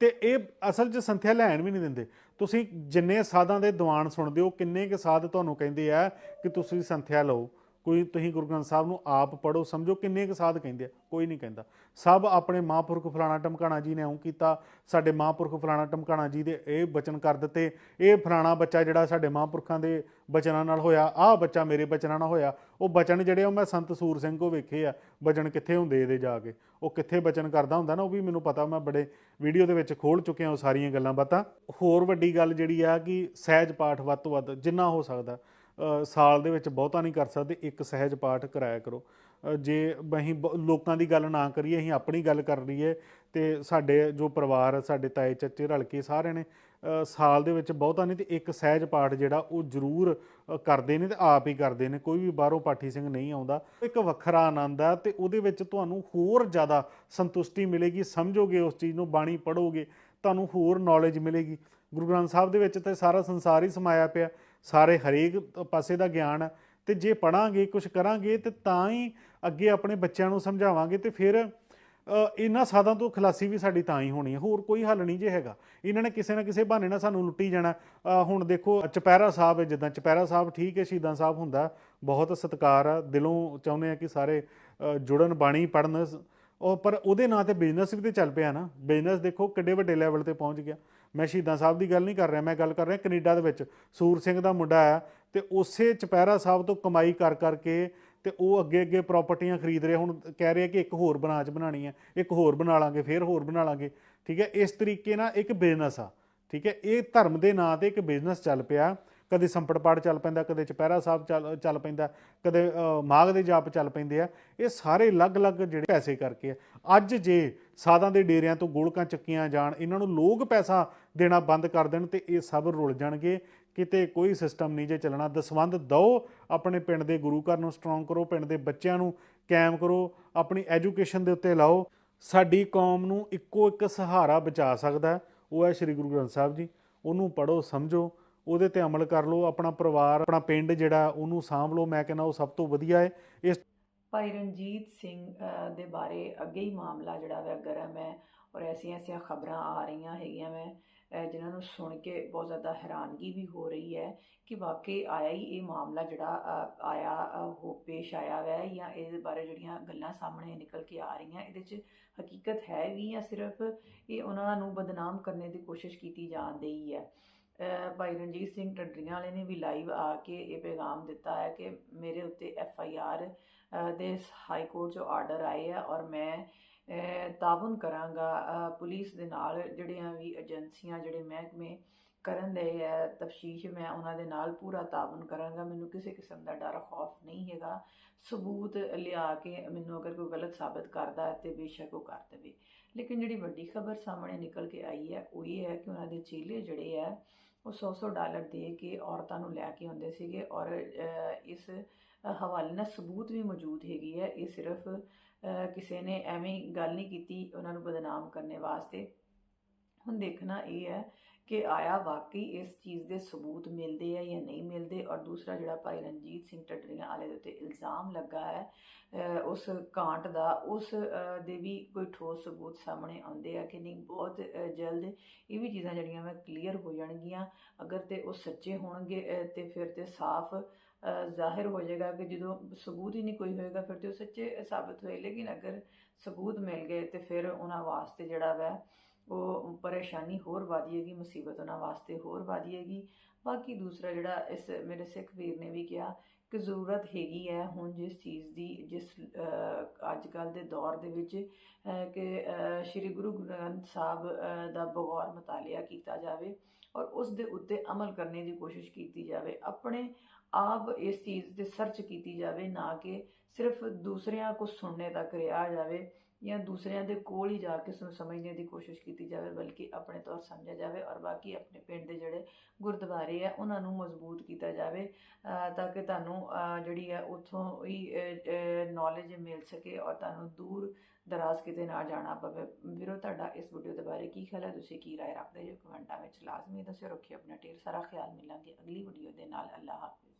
ਤੇ ਇਹ ਅਸਲ 'ਚ ਸੰਥਿਆ ਲੈਣ ਵੀ ਨਹੀਂ ਦਿੰਦੇ। ਤੁਸੀਂ ਜਿੰਨੇ ਸਾਧਾਂ ਦੇ ਦੀਵਾਨ ਸੁਣਦੇ ਹੋ, ਕਿੰਨੇ ਕੁ ਸਾਧ ਤੁਹਾਨੂੰ ਕਹਿੰਦੇ ਆ ਕਿ ਤੁਸੀਂ ਸੰਥਿਆ ਲਓ। ਕੋਈ ਤੁਸੀਂ ਗੁਰੂ ਗ੍ਰੰਥ ਸਾਹਿਬ ਨੂੰ ਆਪ ਪੜੋ ਸਮਝੋ ਕਿੰਨੇ ਕੁ ਸਾਧ ਕਹਿੰਦੇ ਆ, ਕੋਈ ਨਹੀਂ ਕਹਿੰਦਾ। ਸਭ ਆਪਣੇ ਮਹਾਂਪੁਰਖ ਫਲਾਣਾ ਟਮਕਾਣਾ ਜੀ ਨੇ ਉਹ ਕੀਤਾ, ਸਾਡੇ ਮਹਾਂਪੁਰਖ ਫਲਾਣਾ ਟਮਕਾਣਾ ਜੀ ਦੇ ਇਹ ਬਚਨ ਕਰ ਦਿੱਤੇ। ਇਹ ਫਲਾਣਾ ਬੱਚਾ ਜਿਹੜਾ ਸਾਡੇ ਮਹਾਂਪੁਰਖਾਂ ਦੇ ਬਚਨਾਂ ਨਾਲ ਹੋਇਆ, ਆਹ ਬੱਚਾ ਮੇਰੇ ਬਚਨਾਂ ਨਾਲ ਹੋਇਆ, ਉਹ ਬਚਨ ਜਿਹੜੇ ਉਹ ਮੈਂ ਸੰਤ ਸੂਰ ਸਿੰਘ ਕੋ ਵੇਖੇ ਆ, ਬਚਨ ਕਿੱਥੇ ਹੁੰਦੇ ਇਹਦੇ ਜਾ ਕੇ। ਉਹ ਕਿੱਥੇ ਬਚਨ ਕਰਦਾ ਹੁੰਦਾ ਨਾ, ਉਹ ਵੀ ਮੈਨੂੰ ਪਤਾ, ਮੈਂ ਬੜੇ ਵੀਡੀਓ ਦੇ ਵਿੱਚ ਖੋਲ ਚੁੱਕਿਆ ਉਹ ਸਾਰੀਆਂ ਗੱਲਾਂ ਬਾਤਾਂ। ਹੋਰ ਵੱਡੀ ਗੱਲ ਜਿਹੜੀ ਆ ਕਿ ਸਹਿਜ ਪਾਠ ਵੱਧ ਤੋਂ ਵੱਧ ਜਿੰਨਾ ਹੋ ਸਕਦਾ। ਸਾਲ ਦੇ ਵਿੱਚ ਬਹੁਤਾ ਨਹੀਂ ਕਰ ਸਕਦੇ, ਇੱਕ ਸਹਿਜ ਪਾਠ ਕਰਾਇਆ ਕਰੋ। ਜੇ ਅਸੀਂ ਬ- ਲੋਕਾਂ ਦੀ ਗੱਲ ਨਾ ਕਰੀਏ, ਅਸੀਂ ਆਪਣੀ ਗੱਲ ਕਰ ਲਈਏ, ਤੇ ਸਾਡੇ ਜੋ ਪਰਿਵਾਰ ਸਾਡੇ ਤਾਏ, ਚਾਚੇ ਰਲ ਕੇ ਸਾਰਿਆਂ ਨੇ ਸਾਲ ਦੇ ਵਿੱਚ ਬਹੁਤਾ ਨਹੀਂ ਤੇ ਇੱਕ ਸਹਿਜ ਪਾਠ ਜਿਹੜਾ ਉਹ ਜ਼ਰੂਰ ਕਰਦੇ ਨੇ ਤੇ ਆਪ ਹੀ ਕਰਦੇ ਨੇ। ਕੋਈ ਵੀ ਬਾਹਰੋਂ ਪਾਠੀ ਸਿੰਘ ਨਹੀਂ ਆਉਂਦਾ। ਇੱਕ ਵੱਖਰਾ ਆਨੰਦ ਆ ਤੇ ਉਹਦੇ ਵਿੱਚ ਤੁਹਾਨੂੰ ਹੋਰ ਜ਼ਿਆਦਾ ਸੰਤੁਸ਼ਟੀ ਮਿਲੇਗੀ, ਸਮਝੋਗੇ ਉਸ ਚੀਜ਼ ਨੂੰ, ਬਾਣੀ ਪੜੋਗੇ ਤੁਹਾਨੂੰ ਹੋਰ ਨੌਲੇਜ ਮਿਲੇਗੀ। ਗੁਰੂ ਗ੍ਰੰਥ ਸਾਹਿਬ ਦੇ ਵਿੱਚ ਤੇ ਸਾਰਾ ਸੰਸਾਰ ਹੀ ਸਮਾਇਆ ਪਿਆ। ਸਾਰੇ ਹਰੇਕ ਪਾਸੇ ਦਾ ਗਿਆਨ ਹੈ। ਤੇ ਜੇ ਪੜਾਂਗੇ ਕੁਝ ਕਰਾਂਗੇ, ਤੇ ਤਾਂ ਹੀ ਅੱਗੇ ਆਪਣੇ ਬੱਚਿਆਂ ਨੂੰ ਸਮਝਾਵਾਂਗੇ ਤੇ ਫਿਰ ਇਹਨਾਂ ਸਾਧਾਂ ਤੋਂ ਖਲਾਸੀ ਵੀ ਸਾਡੀ ਤਾਂ ਹੀ ਹੋਣੀ ਹੈ। ਹੋਰ ਕੋਈ ਹੱਲ ਨਹੀਂ ਜੇ ਹੈਗਾ। ਇਹਨਾਂ ਨੇ ਕਿਸੇ ਨਾ ਕਿਸੇ ਬਹਾਨੇ ਨਾਲ ਸਾਨੂੰ ਲੁੱਟੀ ਜਾਣਾ। ਹੁਣ ਦੇਖੋ ਚਪੈਰਾ ਸਾਹਿਬ ਹੈ, ਜਿੱਦਾਂ ਚਪੈਰਾ ਸਾਹਿਬ ਠੀਕ ਹੈ, ਸ਼ਹੀਦਾਂ ਸਾਹਿਬ ਹੁੰਦਾ ਬਹੁਤ ਸਤਿਕਾਰ ਆ, ਦਿਲੋਂ ਚਾਹੁੰਦੇ ਆ ਕਿ ਸਾਰੇ ਜੁੜਨ, ਬਾਣੀ ਪੜਨ ਉਹ, ਪਰ ਉਹਦੇ ਨਾਂ ਤੇ ਬਿਜ਼ਨਸ ਵੀ ਤੇ ਚੱਲ ਪਿਆ ਨਾ। ਬਿਜ਼ਨਸ ਦੇਖੋ ਕਿੱਡੇ ਵੱਡੇ ਲੈਵਲ ਤੇ ਪਹੁੰਚ ਗਿਆ। ਮੈਂ ਸ਼ਹੀਦਾਂ ਸਾਹਿਬ ਦੀ ਗੱਲ ਨਹੀਂ ਕਰ ਰਿਹਾ ਮੈਂ ਗੱਲ ਕਰ ਰਿਹਾ ਕੈਨੇਡਾ ਦੇ ਵਿੱਚ। ਸੂਰ ਸਿੰਘ ਦਾ ਮੁੰਡਾ ਆ ਤੇ ਉਸੇ ਚਪੈਰਾ ਸਾਹਿਬ ਤੋਂ ਕਮਾਈ ਕਰ ਕਰਕੇ ਤੇ ਉਹ ਅੱਗੇ ਅੱਗੇ ਪ੍ਰਾਪਰਟੀਆਂ ਖਰੀਦ ਰਿਹਾ। ਹੁਣ ਕਹਿ ਰਿਹਾ ਕਿ ਇੱਕ ਹੋਰ ਬ੍ਰਾਂਚ ਬਣਾਣੀ ਹੈ ਇੱਕ ਹੋਰ ਬਣਾ ਲਾਂਗੇ ਫਿਰ ਹੋਰ ਬਣਾ ਲਾਂਗੇ। ਠੀਕ ਹੈ ਇਸ ਤਰੀਕੇ ਨਾਲ ਇੱਕ ਬਿਜ਼ਨਸ ਆ। ਠੀਕ ਹੈ ਇਹ ਧਰਮ ਦੇ ਨਾਂ ਤੇ ਇੱਕ ਬਿਜ਼ਨਸ ਚੱਲ ਪਿਆ। ਕਦੇ ਸੰਪੜ ਪਾੜ ਚੱਲ ਪੈਂਦਾ ਕਦੇ ਚਪੈਰਾ ਸਾਹਿਬ ਚੱਲ ਚੱਲ ਪੈਂਦਾ ਕਦੇ ਅ, ਮਾਘ ਦੇ ਜਾਪ ਚੱਲ ਪੈਂਦੇ ਆ। ਇਹ ਸਾਰੇ ਅਲੱਗ-ਅਲੱਗ ਜਿਹੜੇ ਪੈਸੇ ਕਰਕੇ ਆ। ਅੱਜ ਜੇ ਸਾਧਾਂ ਦੇ ਡੇਰਿਆਂ ਤੋਂ ਗੋਲਕਾਂ ਚੱਕੀਆਂ ਜਾਣ ਇਹਨਾਂ ਨੂੰ ਲੋਕ ਪੈਸਾ ਦੇਣਾ ਬੰਦ ਕਰ ਦੇਣ ਤੇ ਇਹ ਸਭ ਰੁਲ ਜਾਣਗੇ। ਕਿਤੇ ਕੋਈ ਸਿਸਟਮ ਨਹੀਂ ਜੇ ਚੱਲਣਾ। ਦਸਵੰਦ ਦਿਓ ਆਪਣੇ ਪਿੰਡ ਦੇ ਗੁਰੂ ਘਰ ਨੂੰ ਸਟਰੋਂਗ ਕਰੋ, ਪਿੰਡ ਦੇ ਬੱਚਿਆਂ ਨੂੰ ਕਾਇਮ ਕਰੋ, ਆਪਣੀ ਐਜੂਕੇਸ਼ਨ ਦੇ ਉੱਤੇ ਲਾਓ। ਸਾਡੀ ਕੌਮ ਨੂੰ ਇੱਕੋ ਇੱਕ ਸਹਾਰਾ ਬਚਾ ਸਕਦਾ ਉਹ ਹੈ ਸ੍ਰੀ ਗੁਰੂ ਗ੍ਰੰਥ ਸਾਹਿਬ ਜੀ। ਉਹਨੂੰ ਪੜੋ ਸਮਝੋ, ਉਹਦੇ ਤੇ ਅਮਲ ਕਰ ਲਓ। ਆਪਣਾ ਪਰਿਵਾਰ, ਆਪਣਾ ਪਿੰਡ ਜਿਹੜਾ ਉਹਨੂੰ ਸਾਂਭ ਲਓ। ਮੈਂ ਕਹਿੰਦਾ ਉਹ ਸਭ ਤੋਂ ਵਧੀਆ ਹੈ। ਇਸ ਭਾਈ ਰਣਜੀਤ ਸਿੰਘ ਦੇ ਬਾਰੇ ਅੱਗੇ ਹੀ ਮਾਮਲਾ ਜਿਹੜਾ ਵਾ ਗਰਮ ਹੈ ਔਰ ਐਸੀਆਂ ਐਸੀਆਂ ਖਬਰਾਂ ਆ ਰਹੀਆਂ ਹੈਗੀਆਂ ਮੈਂ। ਜਿਨ੍ਹਾਂ ਨੂੰ ਸੁਣ ਕੇ ਬਹੁਤ ਜ਼ਿਆਦਾ ਹੈਰਾਨਗੀ ਵੀ ਹੋ ਰਹੀ ਹੈ ਕਿ ਵਾਕਈ ਆਇਆ ਹੀ ਇਹ ਮਾਮਲਾ ਜਿਹੜਾ ਆਇਆ ਹੋ, ਪੇਸ਼ ਆਇਆ ਵੈ ਜਾਂ ਇਹਦੇ ਬਾਰੇ ਜਿਹੜੀਆਂ ਗੱਲਾਂ ਸਾਹਮਣੇ ਨਿਕਲ ਕੇ ਆ ਰਹੀਆਂ, ਇਹਦੇ 'ਚ ਹਕੀਕਤ ਹੈ ਵੀ ਜਾਂ ਸਿਰਫ ਇਹ ਉਹਨਾਂ ਨੂੰ ਬਦਨਾਮ ਕਰਨ ਦੀ ਕੋਸ਼ਿਸ਼ ਕੀਤੀ ਜਾਣ ਰਹੀ ਹੈ? ਭਾਈ ਰਣਜੀਤ ਸਿੰਘ ਟੰਡਰੀਆਂ ਵਾਲੇ ਨੇ ਵੀ ਲਾਈਵ ਆ ਕੇ ਇਹ ਪੈਗਾਮ ਦਿੱਤਾ ਹੈ ਕਿ ਮੇਰੇ ਉੱਤੇ ਐਫ ਆਈ ਆਰ ਦੇ ਹਾਈ ਕੋਰਟ 'ਚੋਂ ਆਰਡਰ ਆਏ ਆ ਔਰ ਮੈਂ ਤਾਵਨ ਕਰਾਂਗਾ ਪੁਲਿਸ ਦੇ ਨਾਲ ਜਿਹੜੀਆਂ ਵੀ ਏਜੰਸੀਆਂ, ਜਿਹੜੇ ਮਹਿਕਮੇ ਕਰਨ ਦੇ ਹੈ ਤਫਤੀਸ਼ ਮੈਂ ਉਹਨਾਂ ਦੇ ਨਾਲ ਪੂਰਾ ਤਾਵਨ ਕਰਾਂਗਾ। ਮੈਨੂੰ ਕਿਸੇ ਕਿਸਮ ਦਾ ਡਰ, ਖੌਫ ਨਹੀਂ ਹੈਗਾ। ਸਬੂਤ ਲਿਆ ਕੇ ਮੈਨੂੰ ਅਗਰ ਕੋਈ ਗਲਤ ਸਾਬਤ ਕਰਦਾ ਹੈ ਤੇ ਬੇਸ਼ੱਕ ਉਹ ਕਰ ਦੇਵੇ। ਲੇਕਿਨ ਜਿਹੜੀ ਵੱਡੀ ਖਬਰ ਸਾਹਮਣੇ ਨਿਕਲ ਕੇ ਆਈ ਹੈ, ਉਹ ਇਹ ਹੈ ਕਿ ਉਹਨਾਂ ਦੇ ਚੇਲੇ ਜਿਹੜੇ ਹੈ ਉਹ 100-100 ਡਾਲਰ ਦੇ ਕੇ ਔਰਤਾਂ ਨੂੰ ਲੈ ਕੇ ਆਉਂਦੇ ਸੀਗੇ ਔਰ ਇਸ ਹਵਾਲੇ ਨਾਲ ਸਬੂਤ ਵੀ ਮੌਜੂਦ ਹੈਗੀ ਹੈ। ਇਹ ਸਿਰਫ ਕਿਸੇ ਨੇ ਐਵੇਂ ਗੱਲ ਨਹੀਂ ਕੀਤੀ ਉਹਨਾਂ ਨੂੰ ਬਦਨਾਮ ਕਰਨ ਵਾਸਤੇ। ਹੁਣ ਦੇਖਣਾ ਇਹ ਹੈ ਕਿ ਆਇਆ ਵਾਕਈ ਇਸ ਚੀਜ਼ ਦੇ ਸਬੂਤ ਮਿਲਦੇ ਆ ਜਾਂ ਨਹੀਂ ਮਿਲਦੇ? ਔਰ ਦੂਸਰਾ ਜਿਹੜਾ ਭਾਈ ਰਣਜੀਤ ਸਿੰਘ ਟੱਡਰੀਆਂ ਵਾਲੇ ਦੇ ਉੱਤੇ ਇਲਜ਼ਾਮ ਲੱਗਾ ਹੈ ਉਸ ਕਾਂਟ ਦਾ ਉਸ ਦੇ ਵੀ ਕੋਈ ਠੋਸ ਸਬੂਤ ਸਾਹਮਣੇ ਆਉਂਦੇ ਆ ਕਿ ਨਹੀਂ? ਬਹੁਤ ਜਲਦ ਇਹ ਵੀ ਚੀਜ਼ਾਂ ਜਿਹੜੀਆਂ ਮੈਂ ਕਲੀਅਰ ਹੋ ਜਾਣਗੀਆਂ। ਅਗਰ ਤੇ ਉਹ ਸੱਚੇ ਹੋਣਗੇ ਅ, ਤੇ ਫਿਰ ਤੇ ਸਾਫ਼ ਜ਼ਾਹਿਰ ਹੋ ਜਾਏਗਾ ਕਿ ਜਦੋਂ ਸਬੂਤ ਹੀ ਨਹੀਂ ਕੋਈ ਹੋਏਗਾ ਫਿਰ ਤੇ ਉਹ ਸੱਚੇ ਸਾਬਤ ਹੋਏ। ਲੇਕਿਨ ਅਗਰ ਸਬੂਤ ਮਿਲ ਗਏ ਤੇ ਫਿਰ ਉਹਨਾਂ ਵਾਸਤੇ ਜਿਹੜਾ ਵੈ ਉਹ ਪਰੇਸ਼ਾਨੀ ਹੋਰ ਵਧੀਏਗੀ ਮੁਸੀਬਤ ਉਹਨਾਂ ਵਾਸਤੇ ਹੋਰ ਵਧੀਏਗੀ ਬਾਕੀ ਦੂਸਰਾ ਜਿਹੜਾ ਇਸ ਮੇਰੇ ਸਿੱਖ ਵੀਰ ਨੇ ਵੀ ਕਿਹਾ ਕਿ ਜ਼ਰੂਰਤ ਹੈਗੀ ਹੈ ਹੁਣ ਜਿਸ ਚੀਜ਼ ਦੀ, ਜਿਸ ਅੱਜ ਕੱਲ ਦੇ ਦੌਰ ਦੇ ਵਿੱਚ ਕਿ ਸ੍ਰੀ ਗੁਰੂ ਗ੍ਰੰਥ ਸਾਹਿਬ ਦਾ ਬਗੌਰ ਮਤਾਲਿਆ ਕੀਤਾ ਜਾਵੇ ਔਰ ਉਸ ਦੇ ਉੱਤੇ ਅਮਲ ਕਰਨੇ ਦੀ ਕੋਸ਼ਿਸ਼ ਕੀਤੀ ਜਾਵੇ। ਆਪਣੇ ਆਪ ਇਸ ਚੀਜ਼ ਤੇ ਸਰਚ ਕੀਤੀ ਜਾਵੇ ਨਾ ਕਿ ਸਿਰਫ ਦੂਸਰਿਆਂ ਕੋ ਸੁਣਨੇ ਤੱਕ ਰਿਹਾ ਜਾਵੇ। ਜਾਂ ਦੂਸਰਿਆਂ ਦੇ ਕੋਲ ਹੀ ਜਾ ਕੇ ਉਸ ਨੂੰ ਸਮਝਣੇ ਦੀ ਕੋਸ਼ਿਸ਼ ਕੀਤੀ ਜਾਵੇ, ਬਲਕਿ ਆਪਣੇ ਤੌਰ ਸਮਝਿਆ ਜਾਵੇ ਔਰ ਬਾਕੀ ਆਪਣੇ ਪਿੰਡ ਦੇ ਜਿਹੜੇ ਗੁਰਦੁਆਰੇ ਆ, ਉਹਨਾਂ ਨੂੰ ਮਜ਼ਬੂਤ ਕੀਤਾ ਜਾਵੇ ਤਾਂ ਕਿ ਤੁਹਾਨੂੰ ਜਿਹੜੀ ਹੈ ਉੱਥੋਂ ਹੀ ਨੌਲੇਜ ਮਿਲ ਸਕੇ ਔਰ ਤੁਹਾਨੂੰ ਦੂਰ ਦਰਾਜ਼ ਕਿਤੇ ਨਾ ਜਾਣਾ ਪਵੇ। ਵੀਰੋ, ਤੁਹਾਡਾ ਇਸ ਵੀਡੀਓ ਦੇ ਬਾਰੇ ਕੀ ਖਿਆਲ ਹੈ? ਤੁਸੀਂ ਕੀ ਰਾਏ ਰੱਖਦੇ ਹੋ? ਕਮੈਂਟਾਂ ਵਿੱਚ ਲਾਜ਼ਮੀ ਦੱਸਿਓ। ਰੱਖਿਓ ਆਪਣਾ ਢੇਰ ਸਾਰਾ ਖਿਆਲ। ਮਿਲਾਂਗੇ ਅਗਲੀ ਵੀਡੀਓ ਦੇ ਨਾਲ। ਅੱਲਾਹ ਹਾਫਿਜ਼।